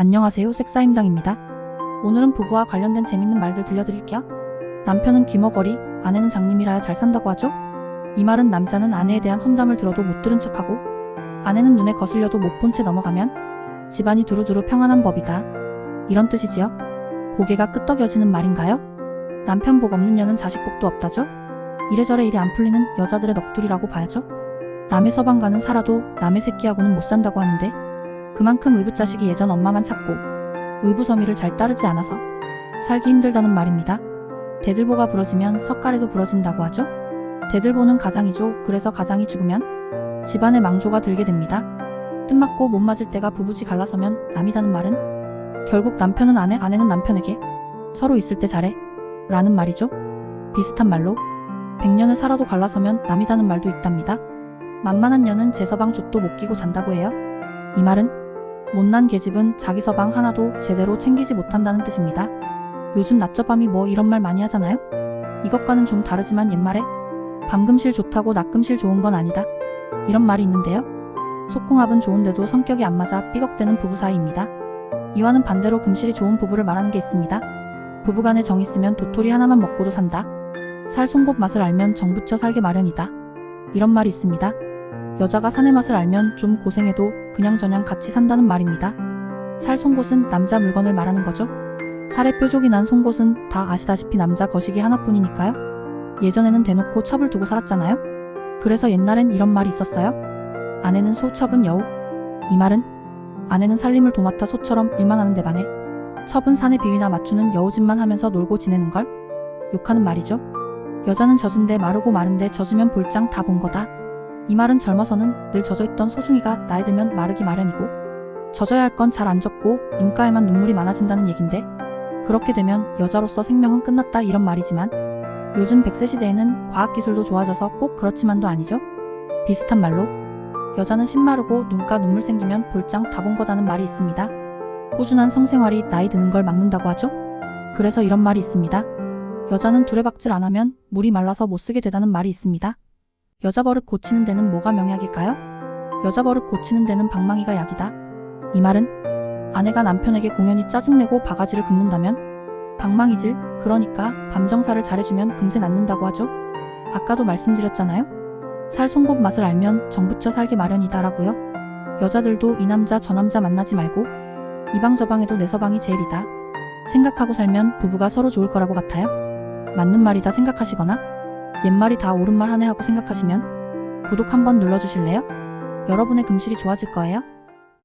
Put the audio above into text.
안녕하세요. 색사임당입니다. 오늘은 부부와 관련된 재밌는 말들 들려드릴게요. 남편은 귀머거리, 아내는 장님이라야 잘 산다고 하죠? 이 말은 남자는 아내에 대한 험담을 들어도 못 들은 척하고, 아내는 눈에 거슬려도 못 본 채 넘어가면 집안이 두루두루 평안한 법이다. 이런 뜻이지요. 고개가 끄덕여지는 말인가요? 남편 복 없는 년은 자식 복도 없다죠? 이래저래 일이 안 풀리는 여자들의 넋두리라고 봐야죠. 남의 서방가는 살아도 남의 새끼하고는 못 산다고 하는데 그만큼 의붓자식이 예전 엄마만 찾고 의부서미를 잘 따르지 않아서 살기 힘들다는 말입니다. 대들보가 부러지면 석가래도 부러진다고 하죠. 대들보는 가장이죠. 그래서 가장이 죽으면 집안에 망조가 들게 됩니다. 뜻맞고 못 맞을 때가 부부지 갈라서면 남이다는 말은 결국 남편은 아내, 아내는 남편에게 서로 있을 때 잘해 라는 말이죠. 비슷한 말로 백년을 살아도 갈라서면 남이다는 말도 있답니다. 만만한 년은 제 서방 족도 못 끼고 잔다고 해요. 이 말은 못난 계집은 자기 서방 하나도 제대로 챙기지 못한다는 뜻입니다. 요즘 낮저 밤이 뭐 이런 말 많이 하잖아요? 이것과는 좀 다르지만 옛말에 밤금실 좋다고 낮금실 좋은 건 아니다. 이런 말이 있는데요. 속궁합은 좋은데도 성격이 안 맞아 삐걱대는 부부 사이입니다. 이와는 반대로 금실이 좋은 부부를 말하는 게 있습니다. 부부간에 정 있으면 도토리 하나만 먹고도 산다. 살 송곳 맛을 알면 정 붙여 살게 마련이다. 이런 말이 있습니다. 여자가 산의 맛을 알면 좀 고생해도 그냥저냥 같이 산다는 말입니다. 살 송곳은 남자 물건을 말하는 거죠. 살에 뾰족이 난 송곳은 다 아시다시피 남자 거시기 하나뿐이니까요. 예전에는 대놓고 첩을 두고 살았잖아요. 그래서 옛날엔 이런 말이 있었어요. 아내는 소, 첩은 여우. 이 말은 아내는 살림을 도맡아 소처럼 일만 하는 데 반해 첩은 산의 비위나 맞추는 여우짓만 하면서 놀고 지내는 걸 욕하는 말이죠. 여자는 젖은데 마르고 마른데 젖으면 볼장 다 본 거다. 이 말은 젊어서는 늘 젖어있던 소중이가 나이 들면 마르기 마련이고 젖어야 할 건 잘 안 젖고 눈가에만 눈물이 많아진다는 얘긴데 그렇게 되면 여자로서 생명은 끝났다 이런 말이지만 요즘 100세 시대에는 과학기술도 좋아져서 꼭 그렇지만도 아니죠. 비슷한 말로 여자는 신마르고 눈가 눈물 생기면 볼장 다 본 거다는 말이 있습니다. 꾸준한 성생활이 나이 드는 걸 막는다고 하죠. 그래서 이런 말이 있습니다. 여자는 두레박질 안 하면 물이 말라서 못 쓰게 되다는 말이 있습니다. 여자 버릇 고치는 데는 뭐가 명약일까요? 여자 버릇 고치는 데는 방망이가 약이다. 이 말은 아내가 남편에게 공연히 짜증내고 바가지를 긁는다면 방망이질, 그러니까 밤정사를 잘해주면 금세 낫는다고 하죠. 아까도 말씀드렸잖아요. 살 송곳 맛을 알면 정붙여 살기 마련이다라고요. 여자들도 이 남자 저 남자 만나지 말고 이방저 방에도 내 서방이 제일이다. 생각하고 살면 부부가 서로 좋을 거라고 같아요. 맞는 말이다 생각하시거나 옛말이 다 옳은 말 하네 하고 생각하시면 구독 한번 눌러주실래요? 여러분의 금실이 좋아질 거예요.